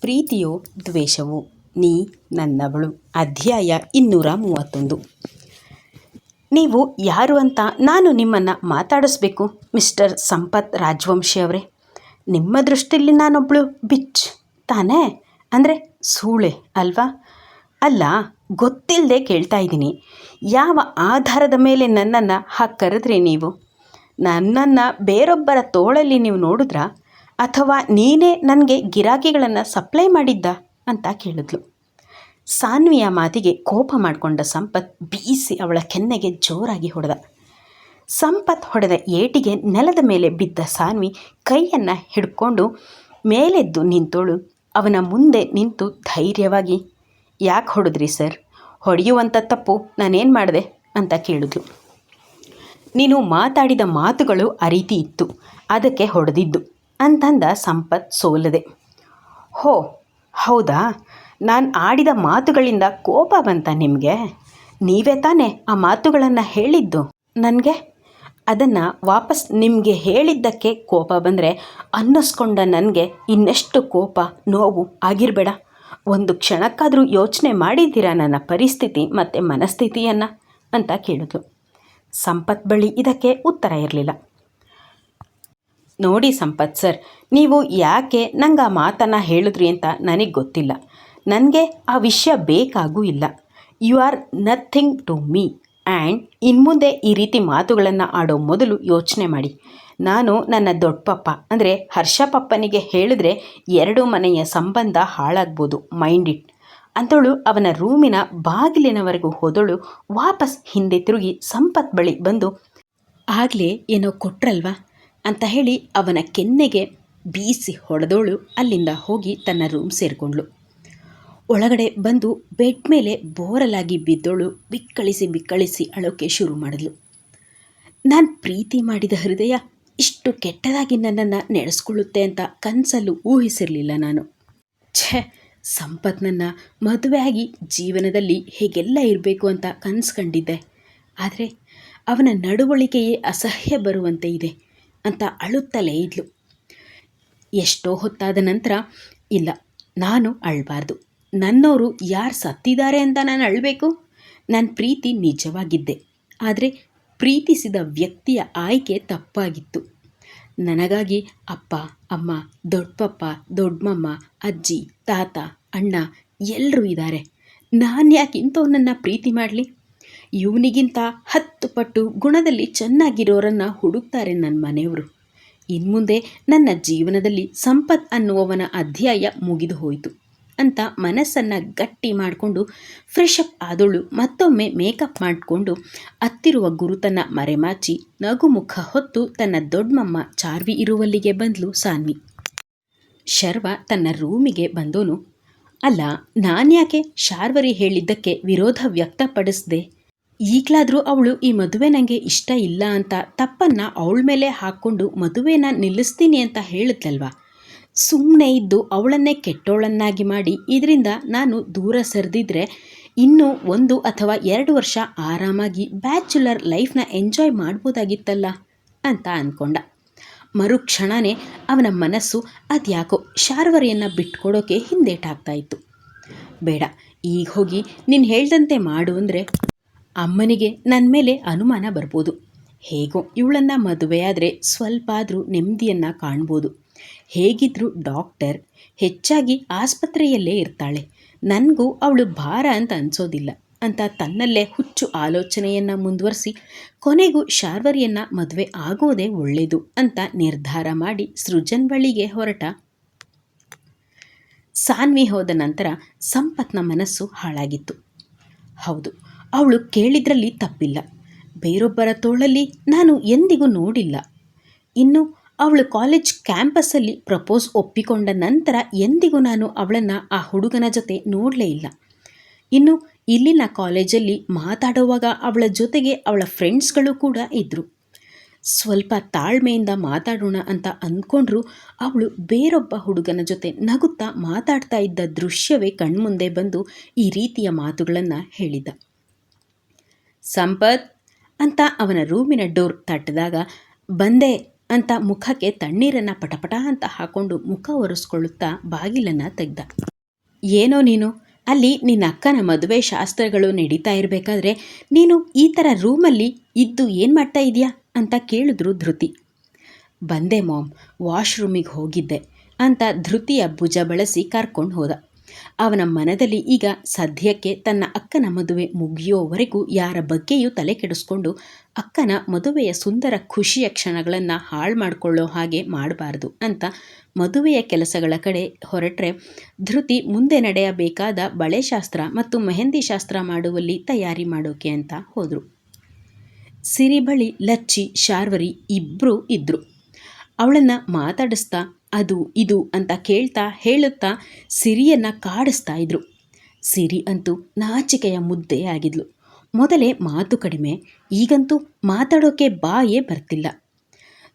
ಪ್ರೀತಿಯೋ ದ್ವೇಷವೋ, ನೀ ನನ್ನವಳು. ಅಧ್ಯಾಯ ಇನ್ನೂರ ಮೂವತ್ತೊಂದು. ನೀವು ಯಾರು ಅಂತ ನಾನು ನಿಮ್ಮನ್ನು ಮಾತಾಡಿಸ್ಬೇಕು, ಮಿಸ್ಟರ್ ಸಂಪತ್ ರಾಜವಂಶಿ ಅವರೇ? ನಿಮ್ಮ ದೃಷ್ಟಿಯಲ್ಲಿ ನಾನೊಬ್ಬಳು ಬಿಚ್ ತಾನೇ? ಅಂದರೆ ಸೂಳೆ ಅಲ್ವಾ? ಅಲ್ಲ ಗೊತ್ತಿಲ್ಲದೆ ಕೇಳ್ತಾ ಇದ್ದೀನಿ. ಯಾವ ಆಧಾರದ ಮೇಲೆ ನನ್ನನ್ನು ಹಾಗೆ ನೀವು? ನನ್ನನ್ನು ಬೇರೊಬ್ಬರ ತೋಳಲ್ಲಿ ನೀವು ನೋಡಿದ್ರಾ? ಅಥವಾ ನೀನೇ ನನಗೆ ಗಿರಾಕಿಗಳನ್ನು ಸಪ್ಲೈ ಮಾಡಿದ್ದ? ಅಂತ ಕೇಳಿದ್ಲು. ಸಾನ್ವಿಯ ಮಾತಿಗೆ ಕೋಪ ಮಾಡಿಕೊಂಡ ಸಂಪತ್ ಬೀಸಿ ಅವಳ ಕೆನ್ನೆಗೆ ಜೋರಾಗಿ ಹೊಡೆದ. ಸಂಪತ್ ಹೊಡೆದ ಏಟಿಗೆ ನೆಲದ ಮೇಲೆ ಬಿದ್ದ ಸಾನ್ವಿ ಕೈಯನ್ನು ಹಿಡ್ಕೊಂಡು ಮೇಲೆದ್ದು ನಿಂತೋಳು. ಅವನ ಮುಂದೆ ನಿಂತು ಧೈರ್ಯವಾಗಿ, ಯಾಕೆ ಹೊಡೆದ್ರಿ ಸರ್? ಹೊಡೆಯುವಂಥ ತಪ್ಪು ನಾನೇನು ಮಾಡಿದೆ? ಅಂತ ಕೇಳಿದ್ಲು. ನೀನು ಮಾತಾಡಿದ ಮಾತುಗಳು ಆ ರೀತಿ ಇತ್ತು. ಅದಕ್ಕೆ ಹೊಡೆದಿದ್ದು. ಅಂತಂದ ಸಂಪತ್ ಸೋಲದೆ. ಹೋ, ಹೌದಾ? ನಾನು ಆಡಿದ ಮಾತುಗಳಿಂದ ಕೋಪ ಬಂತ ನಿಮಗೆ? ನೀವೇ ತಾನೇ ಆ ಮಾತುಗಳನ್ನು ಹೇಳಿದ್ದು ನನಗೆ? ಅದನ್ನು ವಾಪಸ್ ನಿಮಗೆ ಹೇಳಿದ್ದಕ್ಕೆ ಕೋಪ ಬಂದರೆ ಅನ್ನಿಸ್ಕೊಂಡ ನನಗೆ ಇನ್ನೆಷ್ಟು ಕೋಪ, ನೋವು ಆಗಿರಬೇಡ. ಒಂದು ಕ್ಷಣಕ್ಕಾದರೂ ಯೋಚನೆ ಮಾಡಿದ್ದೀರಾ ನನ್ನ ಪರಿಸ್ಥಿತಿ ಮತ್ತು ಮನಸ್ಥಿತಿಯನ್ನು? ಅಂತ ಕೇಳಿದ್ರು ಸಂಪತ್ ಬಳಿ ಇದಕ್ಕೆ ಉತ್ತರ ಇರಲಿಲ್ಲ. ನೋಡಿ ಸಂಪತ್ ಸರ್, ನೀವು ಯಾಕೆ ನಂಗೆ ಆ ಮಾತನ್ನು ಹೇಳಿದ್ರಿ ಅಂತ ನನಗೆ ಗೊತ್ತಿಲ್ಲ. ನನಗೆ ಆ ವಿಷಯ ಬೇಕಾಗೂ ಇಲ್ಲ. You are nothing to me and ಇನ್ಮುಂದೆ ಈ ರೀತಿ ಮಾತುಗಳನ್ನು ಆಡೋ ಮೊದಲು ಯೋಚನೆ ಮಾಡಿ. ನಾನು ನನ್ನ ದೊಡ್ಡ ಪಪ್ಪ ಅಂದರೆ ಹರ್ಷ ಪಪ್ಪನಿಗೆ ಹೇಳಿದ್ರೆ ಎರಡು ಮನೆಯ ಸಂಬಂಧ ಹಾಳಾಗ್ಬೋದು ಮೈಂಡ್ ಇಟ್ ಅಂತವಳು ಅವನ ರೂಮಿನ ಬಾಗಿಲಿನವರೆಗೂ ಹೋದಳು, ವಾಪಸ್ ಹಿಂದೆ ತಿರುಗಿ ಸಂಪತ್ ಬಳಿ ಬಂದು, ಆಗಲೇ ಏನೋ ಕೊಟ್ರಲ್ವಾ? ಅಂತ ಹೇಳಿ ಅವನ ಕೆನ್ನೆಗೆ ಬೀಸಿ ಹೊಡೆದೋಳು. ಅಲ್ಲಿಂದ ಹೋಗಿ ತನ್ನ ರೂಮ್ ಸೇರಿಕೊಂಡ್ಳು. ಒಳಗಡೆ ಬಂದು ಬೆಡ್ ಮೇಲೆ ಬೋರಲಾಗಿ ಬಿದ್ದೋಳು. ಬಿಕ್ಕಳಿಸಿ ಬಿಕ್ಕಳಿಸಿ ಅಳೋಕೆ ಶುರು ಮಾಡಿದ್ಲು. ನಾನು ಪ್ರೀತಿ ಮಾಡಿದ ಹೃದಯ ಇಷ್ಟು ಕೆಟ್ಟದಾಗಿ ನನ್ನನ್ನು ನಡೆಸ್ಕೊಳ್ಳುತ್ತೆ ಅಂತ ಕನಸಲ್ಲೂ ಊಹಿಸಿರಲಿಲ್ಲ ನಾನು. ಛೇ, ಸಂಪತ್ನನ್ನು ಮದುವೆಯಾಗಿ ಜೀವನದಲ್ಲಿ ಹೇಗೆಲ್ಲ ಇರಬೇಕು ಅಂತ ಕನಸು ಕಂಡಿದ್ದೆ. ಆದರೆ ಅವನ ನಡವಳಿಕೆಯೇ ಅಸಹ್ಯ ಬರುವಂತೆ ಇದೆ. ಅಂತ ಅಳುತ್ತಲೇ ಇದ್ಲು. ಎಷ್ಟೋ ಹೊತ್ತಾದ ನಂತರ, ಇಲ್ಲ, ನಾನು ಅಳಬಾರ್ದು. ನನ್ನವರು ಯಾರು ಸತ್ತಿದ್ದಾರೆ ಅಂತ ನಾನು ಅಳಬೇಕು? ನನ್ನ ಪ್ರೀತಿ ನಿಜವಾಗಿದ್ದೆ. ಆದರೆ ಪ್ರೀತಿಸಿದ ವ್ಯಕ್ತಿಯ ಆಯ್ಕೆ ತಪ್ಪಾಗಿತ್ತು. ನನಗಾಗಿ ಅಪ್ಪ, ಅಮ್ಮ ದೊಡ್ಡಪ್ಪ ದೊಡ್ಡಮ್ಮ ಅಜ್ಜಿ, ತಾತ, ಅಣ್ಣ ಎಲ್ಲರೂ ಇದ್ದಾರೆ. ನಾನು ಯಾಕೆ ಇಂಥವ್ರನ್ನ ಪ್ರೀತಿ ಮಾಡಲಿ? ಇವನಿಗಿಂತ ಹತ್ತು ಪಟ್ಟು ಗುಣದಲ್ಲಿ ಚೆನ್ನಾಗಿರೋರನ್ನು ಹುಡುಕ್ತಾರೆ ನನ್ನ ಮನೆಯವರು. ಇನ್ಮುಂದೆ ನನ್ನ ಜೀವನದಲ್ಲಿ ಸಂಪತ್ ಅನ್ನುವವನ ಅಧ್ಯಾಯ ಮುಗಿದು ಹೋಯಿತು ಅಂತ ಮನಸ್ಸನ್ನು ಗಟ್ಟಿ ಮಾಡಿಕೊಂಡು ಫ್ರೆಶ್ ಅಪ್ ಆದೋಳು ಮತ್ತೊಮ್ಮೆ ಮೇಕಪ್ ಮಾಡಿಕೊಂಡು ಅತ್ತಿರುವ ಗುರುತನ್ನು ಮರೆಮಾಚಿ ನಗುಮುಖ ಹೊತ್ತು ತನ್ನ ದೊಡ್ಡಮ್ಮಮ್ಮ ಚಾರ್ವಿ ಇರುವಲ್ಲಿಗೆ ಬಂದ್ಲು ಸಾನ್ವಿ. ಶರ್ವ ತನ್ನ ರೂಮಿಗೆ ಬಂದೋನು. ಅಲ್ಲ, ನಾನ್ಯಾಕೆ ಶಾರ್ವರಿ ಹೇಳಿದ್ದಕ್ಕೆ ವಿರೋಧ ವ್ಯಕ್ತಪಡಿಸ್ದೆ? ಈಗಲಾದರೂ ಅವಳು ಈ ಮದುವೆ ನನಗೆ ಇಷ್ಟ ಇಲ್ಲ ಅಂತ ತಪ್ಪನ್ನು ಅವಳ ಮೇಲೆ ಹಾಕ್ಕೊಂಡು ಮದುವೆನ ನಿಲ್ಲಿಸ್ತೀನಿ ಅಂತ ಹೇಳಿದ್ಲಲ್ವ? ಸುಮ್ಮನೆ ಇದ್ದು ಅವಳನ್ನೇ ಕೆಟ್ಟೋಳನ್ನಾಗಿ ಮಾಡಿ ಇದರಿಂದ ನಾನು ದೂರ ಸರಿದಿದ್ರೆ ಇನ್ನೂ ಒಂದು ಅಥವಾ ಎರಡು ವರ್ಷ ಆರಾಮಾಗಿ ಬ್ಯಾಚುಲರ್ ಲೈಫ್ನ ಎಂಜಾಯ್ ಮಾಡ್ಬೋದಾಗಿತ್ತಲ್ಲ ಅಂತ ಅಂದ್ಕೊಂಡ ಮರುಕ್ಷಣನೇ ಅವನ ಮನಸ್ಸು ಅದ್ಯಾಕೋ ಶಾರ್ವರಿಯನ್ನು ಬಿಟ್ಕೊಡೋಕೆ ಹಿಂದೇಟಾಗ್ತಾ ಇತ್ತು. ಬೇಡ, ಈಗ ಹೋಗಿ ನೀನು ಹೇಳ್ದಂತೆ ಮಾಡು ಅಂದರೆ ಅಮ್ಮನಿಗೆ ನನ್ನ ಮೇಲೆ ಅನುಮಾನ ಬರ್ಬೋದು. ಹೇಗೋ ಇವಳನ್ನು ಮದುವೆಯಾದರೆ ಸ್ವಲ್ಪ ಆದರೂ ನೆಮ್ಮದಿಯನ್ನು ಕಾಣ್ಬೋದು. ಹೇಗಿದ್ದರೂ ಡಾಕ್ಟರ್ ಹೆಚ್ಚಾಗಿ ಆಸ್ಪತ್ರೆಯಲ್ಲೇ ಇರ್ತಾಳೆ. ನನಗೂ ಅವಳು ಭಾರ ಅಂತ ಅನಿಸೋದಿಲ್ಲ. ಅಂತ ತನ್ನಲ್ಲೇ ಹುಚ್ಚು ಆಲೋಚನೆಯನ್ನು ಮುಂದುವರಿಸಿ ಕೊನೆಗೂ ಶಾರ್ವರಿಯನ್ನು ಮದುವೆ ಆಗೋದೇ ಒಳ್ಳೆಯದು ಅಂತ ನಿರ್ಧಾರ ಮಾಡಿ ಸೃಜನ್ ಬಳಿಗೆ ಹೊರಟ. ಸಾನ್ವಿ ಹೋದ ನಂತರ ಸಂಪತ್ನ ಮನಸ್ಸು ಹಾಳಾಗಿತ್ತು. ಹೌದು ಅವಳು ಕೇಳಿದ್ರಲ್ಲಿ ತಪ್ಪಿಲ್ಲ. ಬೇರೊಬ್ಬರ ತೋಳಲ್ಲಿ ನಾನು ಎಂದಿಗೂ ನೋಡಿಲ್ಲ. ಇನ್ನು ಅವಳು ಕಾಲೇಜ್ ಕ್ಯಾಂಪಸ್ಸಲ್ಲಿ ಪ್ರಪೋಸ್ ಒಪ್ಪಿಕೊಂಡ ನಂತರ ಎಂದಿಗೂ ನಾನು ಅವಳನ್ನು ಆ ಹುಡುಗನ ಜೊತೆ ನೋಡಲೇ ಇಲ್ಲ. ಇನ್ನು ಇಲ್ಲಿನ ಕಾಲೇಜಲ್ಲಿ ಮಾತಾಡುವಾಗ ಅವಳ ಜೊತೆಗೆ ಅವಳ ಫ್ರೆಂಡ್ಸ್ಗಳು ಕೂಡ ಇದ್ದರು ಸ್ವಲ್ಪ ತಾಳ್ಮೆಯಿಂದ ಮಾತಾಡೋಣ ಅಂತ ಅಂದ್ಕೊಂಡ್ರು ಅವಳು ಬೇರೊಬ್ಬ ಹುಡುಗನ ಜೊತೆ ನಗುತ್ತಾ ಮಾತಾಡ್ತಾ ಇದ್ದ ದೃಶ್ಯವೇ ಕಣ್ಮುಂದೆ ಬಂದು ಈ ರೀತಿಯ ಮಾತುಗಳನ್ನು ಹೇಳಿದ. ಸಂಪತ್ ಅಂತ ಅವನ ರೂಮಿನ ಡೋರ್ ತಟ್ಟಿದಾಗ, ಬಂದೆ ಅಂತ ಮುಖಕ್ಕೆ ತಣ್ಣೀರನ್ನು ಪಟಪಟ ಅಂತ ಹಾಕೊಂಡು ಮುಖ ಒರೆಸ್ಕೊಳ್ಳುತ್ತಾ ಬಾಗಿಲನ್ನು ತೆಗ್ದ. ಏನೋ ನೀನು, ಅಲ್ಲಿ ನಿನ್ನ ಅಕ್ಕನ ಮದುವೆ ಶಾಸ್ತ್ರಗಳು ನಡೀತಾ ಇರಬೇಕಾದ್ರೆ ನೀನು ಈ ಥರ ರೂಮಲ್ಲಿ ಇದ್ದು ಏನು ಮಾಡ್ತಾ ಇದೆಯಾ ಅಂತ ಕೇಳಿದ್ರು ಧೃತಿ. ಬಂದೆ ಮಾಮ್, ವಾಶ್ರೂಮಿಗೆ ಹೋಗಿದ್ದೆ ಅಂತ ಧೃತಿಯ ಭುಜ ಬಳಸಿ ಕರ್ಕೊಂಡು ಹೋದ. ಅವನ ಮನದಲ್ಲಿ ಈಗ ಸದ್ಯಕ್ಕೆ ತನ್ನ ಅಕ್ಕನ ಮದುವೆ ಮುಗಿಯೋವರೆಗೂ ಯಾರ ಬಗ್ಗೆಯೂ ತಲೆ ಕೆಡಿಸ್ಕೊಂಡು ಅಕ್ಕನ ಮದುವೆಯ ಸುಂದರ ಖುಷಿಯ ಕ್ಷಣಗಳನ್ನು ಹಾಳು ಮಾಡಿಕೊಳ್ಳೋ ಹಾಗೆ ಮಾಡಬಾರ್ದು ಅಂತ ಮದುವೆಯ ಕೆಲಸಗಳ ಕಡೆ ಹೊರಟ್ರೆ ಧೃತಿ ಮುಂದೆ ನಡೆಯಬೇಕಾದ ಬಳೆಶಾಸ್ತ್ರ ಮತ್ತು ಮೆಹಂದಿ ಶಾಸ್ತ್ರ ಮಾಡುವಲ್ಲಿ ತಯಾರಿ ಮಾಡೋಕೆ ಅಂತ ಹೋದರು. ಸಿರಿಬಳಿ ಲಚ್ಚಿ, ಶಾರ್ವರಿ ಇಬ್ಬರೂ ಇದ್ದರು ಅವಳನ್ನು ಮಾತಾಡಿಸ್ತಾ ಅದು ಇದು ಅಂತ ಕೇಳ್ತಾ ಹೇಳುತ್ತಾ ಸಿರಿಯನ್ನು ಕಾಡಿಸ್ತಾ ಇದ್ರು. ಸಿರಿ ಅಂತೂ ನಾಚಿಕೆಯ ಮುದ್ದೆ ಆಗಿದ್ಲು. ಮೊದಲೇ ಮಾತು ಕಡಿಮೆ, ಈಗಂತೂ ಮಾತಾಡೋಕೆ ಬಾಯೇ ಬರ್ತಿಲ್ಲ.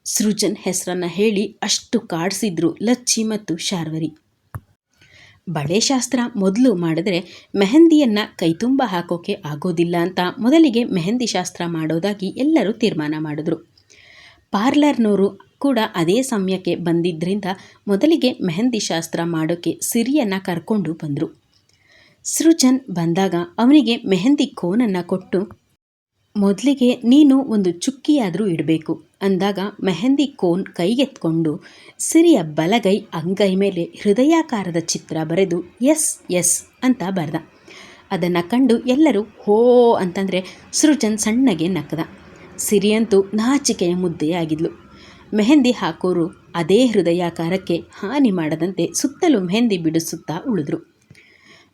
ಸೃಜನ್ ಹೆಸರನ್ನು ಹೇಳಿ ಅಷ್ಟು ಕಾಡಿಸಿದ್ರು ಲಚ್ಚಿ ಮತ್ತು ಶಾರ್ವರಿ. ಬಳೆಶಾಸ್ತ್ರ ಮೊದಲು ಮಾಡಿದ್ರೆ ಮೆಹಂದಿಯನ್ನು ಕೈತುಂಬ ಹಾಕೋಕೆ ಆಗೋದಿಲ್ಲ ಅಂತ ಮೊದಲಿಗೆ ಮೆಹಂದಿ ಶಾಸ್ತ್ರ ಮಾಡೋದಾಗಿ ಎಲ್ಲರೂ ತೀರ್ಮಾನ ಮಾಡಿದ್ರು. ಪಾರ್ಲರ್ನವರು ಕೂಡ ಅದೇ ಸಮಯಕ್ಕೆ ಬಂದಿದ್ದರಿಂದ ಮೊದಲಿಗೆ ಮೆಹಂದಿ ಶಾಸ್ತ್ರ ಮಾಡೋಕ್ಕೆ ಸಿರಿಯನ್ನು ಕರ್ಕೊಂಡು ಬಂದರು. ಸೃಜನ್ ಬಂದಾಗ ಅವನಿಗೆ ಮೆಹಂದಿ ಕೋನನ್ನು ಕೊಟ್ಟು, ಮೊದಲಿಗೆ ನೀನು ಒಂದು ಚುಕ್ಕಿಯಾದರೂ ಇಡಬೇಕು. ಅಂದಾಗ ಮೆಹಂದಿ ಕೋನ್ ಕೈಗೆತ್ಕೊಂಡು ಸಿರಿಯ ಬಲಗೈ ಅಂಗೈ ಮೇಲೆ ಹೃದಯಾಕಾರದ ಚಿತ್ರ ಬರೆದು, ಎಸ್ ಎಸ್ ಅಂತ ಬರೆದ. ಅದನ್ನು ಕಂಡು ಎಲ್ಲರೂ, ಹೋ ಅಂತಂದರೆ ಸೃಜನ್ ಸಣ್ಣಗೆ ನಕ್ಕದ ಸಿರಿಯಂತೂ ನಾಚಿಕೆಯ ಮುದ್ದೆಯಾಗಿದ್ಲು. ಮೆಹಂದಿ ಹಾಕೋರು ಅದೇ ಹೃದಯಾಕಾರಕ್ಕೆ ಹಾನಿ ಮಾಡದಂತೆ ಸುತ್ತಲೂ ಮೆಹಂದಿ ಬಿಡಿಸುತ್ತಾ ಉಳಿದ್ರು.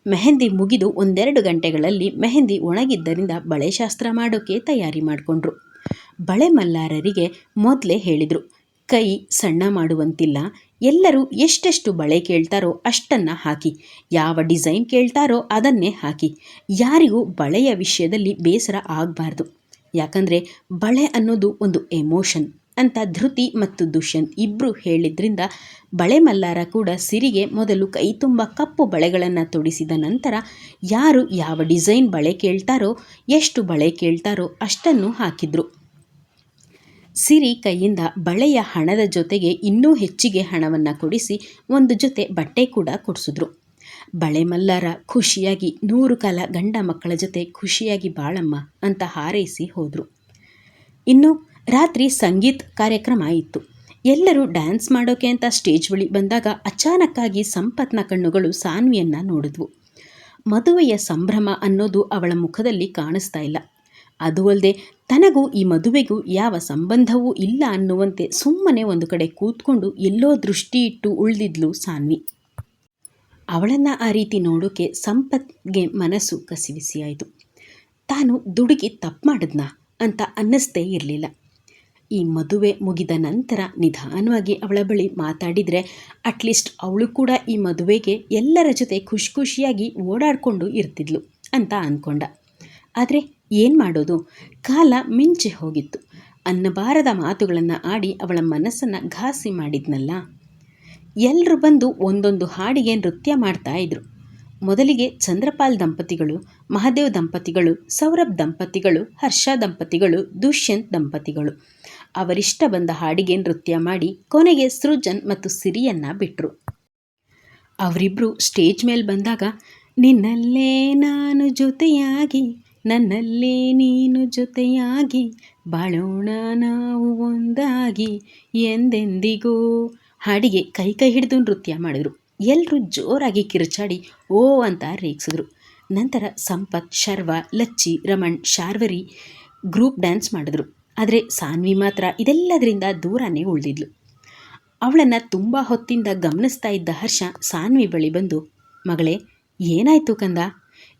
ಮೆಹಂದಿ ಮುಗಿದು ಒಂದೆರಡು ಗಂಟೆಗಳಲ್ಲಿ ಮೆಹಂದಿ ಒಣಗಿದ್ದರಿಂದ ಬಳೆಶಾಸ್ತ್ರ ಮಾಡೋಕ್ಕೆ ತಯಾರಿ ಮಾಡಿಕೊಂಡ್ರು. ಬಳೆ ಮಲ್ಲಾರರಿಗೆ ಮೊದಲೇ ಹೇಳಿದರು, ಕೈ ಸಣ್ಣ ಮಾಡುವಂತಿಲ್ಲ, ಎಲ್ಲರೂ ಎಷ್ಟೆಷ್ಟು ಬಳೆ ಕೇಳ್ತಾರೋ ಅಷ್ಟನ್ನು ಹಾಕಿ, ಯಾವ ಡಿಸೈನ್ ಕೇಳ್ತಾರೋ ಅದನ್ನೇ ಹಾಕಿ, ಯಾರಿಗೂ ಬಳೆಯ ವಿಷಯದಲ್ಲಿ ಬೇಸರ ಆಗಬಾರ್ದು. ಯಾಕಂದರೆ ಬಳೆ ಅನ್ನೋದು ಒಂದು ಎಮೋಷನ್. ಅಂತ ಧೃತಿ ಮತ್ತು ದುಷ್ಯಂತ್ ಇಬ್ಬರು ಹೇಳಿದ್ರಿಂದ ಬಳೆ ಮಲ್ಲಾರ ಕೂಡ ಸಿರಿಗೆ ಮೊದಲು ಕೈ ತುಂಬ ಕಪ್ಪು ಬಳೆಗಳನ್ನು ತೊಡಿಸಿದ ನಂತರ ಯಾರು ಯಾವ ಡಿಸೈನ್ ಬಳೆ ಕೇಳ್ತಾರೋ, ಎಷ್ಟು ಬಳೆ ಕೇಳ್ತಾರೋ ಅಷ್ಟನ್ನು ಹಾಕಿದ್ರು. ಸಿರಿ ಕೈಯಿಂದ ಬಳೆಯ ಹಣದ ಜೊತೆಗೆ ಇನ್ನೂ ಹೆಚ್ಚಿಗೆ ಹಣವನ್ನು ಕೊಡಿಸಿ ಒಂದು ಜೊತೆ ಬಟ್ಟೆ ಕೂಡ ಕೊಡಿಸಿದ್ರು. ಬಳೆ ಮಲ್ಲಾರ ಖುಷಿಯಾಗಿ ನೂರು ಕಾಲ ಗಂಡ ಮಕ್ಕಳ ಜೊತೆ ಖುಷಿಯಾಗಿ ಬಾಳಮ್ಮ ಅಂತ ಹಾರೈಸಿ ಹೋದರು. ಇನ್ನು ರಾತ್ರಿ ಸಂಗೀತ್ ಕಾರ್ಯಕ್ರಮ ಇತ್ತು ಎಲ್ಲರೂ ಡ್ಯಾನ್ಸ್ ಮಾಡೋಕೆ ಅಂತ ಸ್ಟೇಜ್ ಬಳಿ ಬಂದಾಗ ಅಚಾನಕ್ಕಾಗಿ ಸಂಪತ್ನ ಕಣ್ಣುಗಳು ಸಾನ್ವಿಯನ್ನು ನೋಡಿದ್ವು. ಮದುವೆಯ ಸಂಭ್ರಮ ಅನ್ನೋದು ಅವಳ ಮುಖದಲ್ಲಿ ಕಾಣಿಸ್ತಾ ಇಲ್ಲ. ಅದು ಅಲ್ಲದೆ ತನಗೂ ಈ ಮದುವೆಗೂ ಯಾವ ಸಂಬಂಧವೂ ಇಲ್ಲ ಅನ್ನುವಂತೆ ಸುಮ್ಮನೆ ಒಂದು ಕಡೆ ಕೂತ್ಕೊಂಡು ಎಲ್ಲೋ ದೃಷ್ಟಿ ಇಟ್ಟು ಉಳಿದಿದ್ಲು ಸಾನ್ವಿ. ಅವಳನ್ನು ಆ ರೀತಿ ನೋಡೋಕೆ ಸಂಪತ್ಗೆ ಮನಸ್ಸು ಕಸಿವಿಸಿಯಾಯಿತು ತಾನು ದುಡುಗಿ ತಪ್ಪು ಮಾಡಿದ್ನಾ ಅಂತ ಅನ್ನಿಸ್ತೇ ಇರಲಿಲ್ಲ. ಈ ಮದುವೆ ಮುಗಿದ ನಂತರ ನಿಧಾನವಾಗಿ ಅವಳ ಬಳಿ ಮಾತಾಡಿದರೆ ಅಟ್ಲೀಸ್ಟ್ ಅವಳು ಕೂಡ ಈ ಮದುವೆಗೆ ಎಲ್ಲರ ಜೊತೆ ಖುಷಿ ಖುಷಿಯಾಗಿ ಓಡಾಡಿಕೊಂಡು ಇರ್ತಿದ್ಲು ಅಂತ ಅಂದ್ಕೊಂಡ ಆದರೆ ಏನು ಮಾಡೋದು? ಕಾಲ ಮಿಂಚೆ ಹೋಗಿತ್ತು. ಅನ್ನಬಾರದ ಮಾತುಗಳನ್ನು ಆಡಿ ಅವಳ ಮನಸ್ಸನ್ನು ಘಾಸಿ ಮಾಡಿದ್ನಲ್ಲ. ಎಲ್ಲರೂ ಬಂದು ಒಂದೊಂದು ಹಾಡಿಗೆ ನೃತ್ಯ ಮಾಡ್ತಾ ಇದ್ರು. ಮೊದಲಿಗೆ ಚಂದ್ರಪಾಲ್ ದಂಪತಿಗಳು, ಮಹಾದೇವ್ ದಂಪತಿಗಳು, ಸೌರಭ್ ದಂಪತಿಗಳು, ಹರ್ಷ ದಂಪತಿಗಳು, ದುಷ್ಯಂತ್ ದಂಪತಿಗಳು. ಅವರಿಷ್ಟ ಬಂದ ಹಾಡಿಗೆ ನೃತ್ಯ ಮಾಡಿ ಕೊನೆಗೆ ಸೃಜನ್ ಮತ್ತು ಸಿರಿಯನ್ನ ಬಿಟ್ಟರು ಅವರಿಬ್ಬರು ಸ್ಟೇಜ್ ಮೇಲೆ ಬಂದಾಗ, ನಿನ್ನಲ್ಲೇ ನಾನು ಜೊತೆಯಾಗಿ, ನನ್ನಲ್ಲೇ ನೀನು ಜೊತೆಯಾಗಿ, ಬಾಳೋಣ ನಾವು ಒಂದಾಗಿ, ಎಂದೆಂದಿಗೂ, ಹಾಡಿಗೆ ಕೈ ಕೈ ಹಿಡಿದು ನೃತ್ಯ ಮಾಡಿದ್ರು. ಎಲ್ಲರೂ ಜೋರಾಗಿ ಕಿರುಚಾಡಿ, ಓ ಅಂತ ರೇಗಿಸಿದ್ರು. ನಂತರ ಸಂಪತ್, ಶರ್ವ, ಲಚ್ಚಿ, ರಮಣ್, ಶಾರ್ವರಿ ಗ್ರೂಪ್ ಡ್ಯಾನ್ಸ್ ಮಾಡಿದ್ರು. ಆದರೆ ಸಾನ್ವಿ ಮಾತ್ರ ಇದೆಲ್ಲದರಿಂದ ದೂರನೇ ಉಳಿದಿದ್ಲು. ಅವಳನ್ನು ತುಂಬ ಹೊತ್ತಿಂದ ಗಮನಿಸ್ತಾ ಇದ್ದ ಹರ್ಷ ಸಾನ್ವಿ ಬಳಿ ಬಂದು, ಮಗಳೇ, ಏನಾಯಿತು ಕಂದ?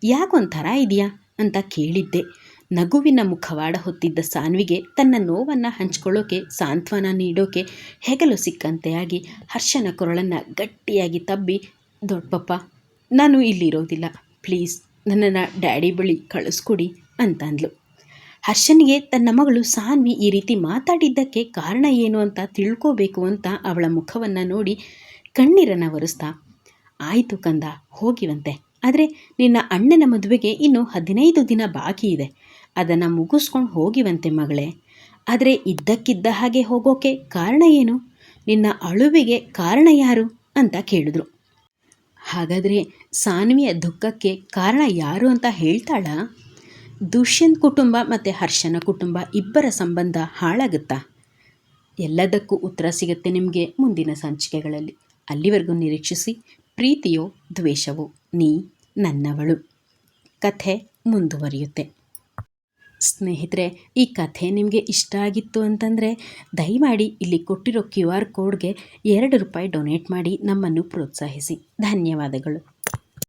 ಯಾಕೊಂಥರ ಇದೆಯಾ? ಅಂತ ಕೇಳಿದ್ದೆ. ನಗುವಿನ ಮುಖವಾಡ ಹೊತ್ತಿದ್ದ ಸಾನ್ವಿಗೆ ತನ್ನ ನೋವನ್ನು ಹಂಚ್ಕೊಳ್ಳೋಕೆ, ಸಾಂತ್ವನ ನೀಡೋಕೆ ಹೆಗಲು ಸಿಕ್ಕಂತೆಯಾಗಿ ಹರ್ಷನ ಕೊರಳನ್ನು ಗಟ್ಟಿಯಾಗಿ ತಬ್ಬಿ, ದೊಡ್ಡಪ್ಪ, ನಾನು ಇಲ್ಲಿರೋದಿಲ್ಲ. ಪ್ಲೀಸ್, ನನ್ನನ್ನು ಡ್ಯಾಡಿ ಬಳಿ ಕಳಿಸ್ಕೊಡಿ ಅಂತಂದ್ಲು. ಹರ್ಷನಿಗೆ ತನ್ನ ಮಗಳು ಸಾನ್ವಿ ಈ ರೀತಿ ಮಾತಾಡಿದ್ದಕ್ಕೆ ಕಾರಣ ಏನು ಅಂತ ತಿಳ್ಕೋಬೇಕು ಅಂತ ಅವಳ ಮುಖವನ್ನು ನೋಡಿ ಕಣ್ಣೀರನ್ನು ಒರೆಸ್ತಾ, ಆಯಿತು ಕಂದ ಹೋಗಿವಂತೆ ಆದರೆ ನಿನ್ನ ಅಣ್ಣನ ಮದುವೆಗೆ ಇನ್ನು ಹದಿನೈದು ದಿನ ಬಾಕಿ ಇದೆ. ಅದನ್ನು ಮುಗಿಸ್ಕೊಂಡು ಹೋಗಿವಂತೆ ಮಗಳೇ. ಆದರೆ ಇದ್ದಕ್ಕಿದ್ದ ಹಾಗೆ ಹೋಗೋಕೆ ಕಾರಣ ಏನು? ನಿನ್ನ ಅಳುವಿಗೆ ಕಾರಣ ಯಾರು? ಅಂತ ಕೇಳಿದ್ರು. ಹಾಗಾದರೆ ಸಾನ್ವಿಯ ದುಃಖಕ್ಕೆ ಕಾರಣ ಯಾರು ಅಂತ ಹೇಳ್ತಾಳ? ದುಷ್ಯಂತ್ ಕುಟುಂಬ ಮತ್ತು ಹರ್ಷನ ಕುಟುಂಬ ಇಬ್ಬರ ಸಂಬಂಧ ಹಾಳಾಗುತ್ತಾ? ಎಲ್ಲದಕ್ಕೂ ಉತ್ತರ ಸಿಗುತ್ತೆ ನಿಮಗೆ ಮುಂದಿನ ಸಂಚಿಕೆಗಳಲ್ಲಿ. ಅಲ್ಲಿವರೆಗೂ ನಿರೀಕ್ಷಿಸಿ, ಪ್ರೀತಿಯೋ ದ್ವೇಷವೋ, ನೀ ನನ್ನವಳು. ಕಥೆ ಮುಂದುವರಿಯುತ್ತೆ. ಸ್ನೇಹಿತರೆ, ಈ ಕಥೆ ನಿಮಗೆ ಇಷ್ಟ ಆಗಿತ್ತು ಅಂತಂದರೆ ದಯಮಾಡಿ ಇಲ್ಲಿ ಕೊಟ್ಟಿರೋ ಕ್ಯೂ ಆರ್ ಕೋಡ್ಗೆ ಎರಡು ರೂಪಾಯಿ ಡೊನೇಟ್ ಮಾಡಿ ನಮ್ಮನ್ನು ಪ್ರೋತ್ಸಾಹಿಸಿ. ಧನ್ಯವಾದಗಳು.